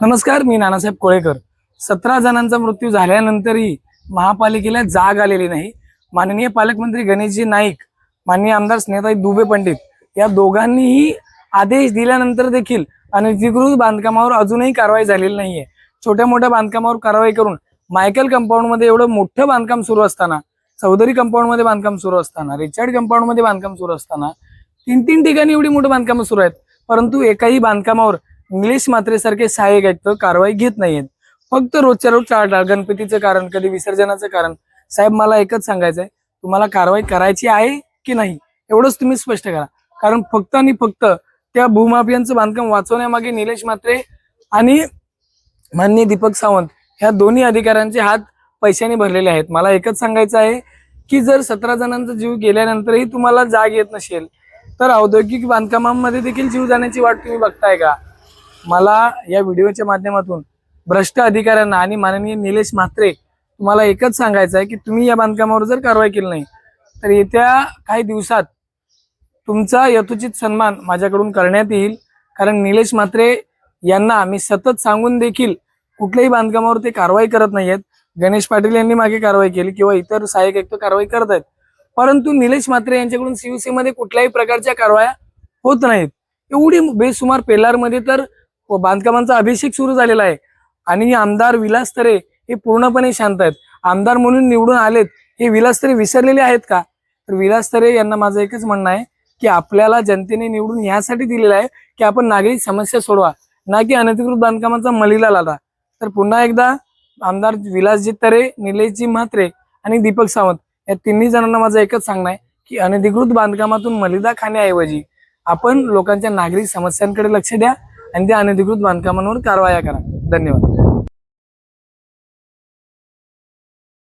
नमस्कार मी नानासाहेब कोळेकर. सतरा जणांचा मृत्यू झाल्यानंतरही महापालिकेला जाग आलेली नाही. माननीय पालकमंत्री गणेशजी नाईक माननीय आमदार स्नेताई दुबे पंडित या दोघांनीही आदेश दिल्यानंतर देखील अनधिकृत बांधकामावर अजूनही कारवाई झालेली नाहीये. छोट्या मोठ्या बांधकामावर कारवाई करून मायकल कंपाऊंडमध्ये एवढं मोठं बांधकाम सुरू असताना चौधरी कंपाऊंडमध्ये बांधकाम सुरू असताना रिचर्ड कंपाऊंडमध्ये बांधकाम सुरू असताना तीन तीन ठिकाणी एवढी मोठी बांधकामं सुरू आहेत. परंतु एकाही बांधकामावर इंग्लिश मात्रेसारखे सहाय्यक आयुक्त कारवाई घेत नाहीयेत. फक्त रोजच्या रोज टाळटाळ गणपतीचं कारण कधी विसर्जनाचं कारण. साहेब मला एकच सांगायचं आहे तुम्हाला कारवाई करायची आहे की नाही एवढंच तुम्ही स्पष्ट करा. कारण फक्त आणि फक्त त्या भूमाफियांचं बांधकाम वाचवण्यामागे निलेश मात्रे आणि माननीय दीपक सावंत ह्या दोन्ही अधिकाऱ्यांचे हात पैशाने भरलेले आहेत. मला एकच सांगायचं आहे की जर सतरा जणांचा जीव गेल्यानंतरही तुम्हाला जाग येत नसेल तर औद्योगिक बांधकामांमध्ये देखील जीव जाण्याची वाट तुम्ही बघताय का? मला या व्हिडिओच्या माध्यमातून भ्रष्ट अधिकाऱ्यांना आणि माननीय निलेश म्हात्रे तुम्हाला एकच सांगायचं आहे की तुम्ही या बांधकामावर जर कारवाई केली नाही तर येत्या काही दिवसात तुमचा यथोचित सन्मान माझ्याकडून करण्यात येईल. कारण निलेश म्हात्रे यांना मी सतत सांगून देखील कुठल्याही बांधकामावर ते कारवाई करत नाहीयेत. गणेश पाटील यांनी मागे कारवाई केली किंवा इतर सहाय्यक आयुक्त कारवाई करत आहेत परंतु निलेश म्हात्रे यांच्याकडून शिवसेनेमध्ये कुठल्याही प्रकारच्या कारवाया होत नाहीत. एवढी बेसुमार पेलारमध्ये तर बांधकामांचा अभिषेक सुरू झालेला आहे. आणि आमदार विलास तरे हे पूर्णपणे शांत आहेत. आमदार म्हणून निवडून आलेत हे विलास तरे विसरलेले आहेत का? तर विलास तरे यांना माझं एकच म्हणणं आहे की आपल्याला जनतेने निवडून ह्यासाठी दिलेलं आहे की आपण नागरिक समस्या सोडवा. ना की अनधिकृत बांधकामाचा मलिला लादा. तर पुन्हा एकदा आमदार विलासजी तरे निलेशजी म्हात्रे आणि दीपक सावंत या तिन्ही जणांना माझं एकच सांगणं आहे की अनधिकृत बांधकामातून मलिदा खाण्याऐवजी आपण लोकांच्या नागरिक समस्यांकडे लक्ष द्या आणि त्या अनधिकृत बांधकामांवर कारवाया करा. धन्यवाद.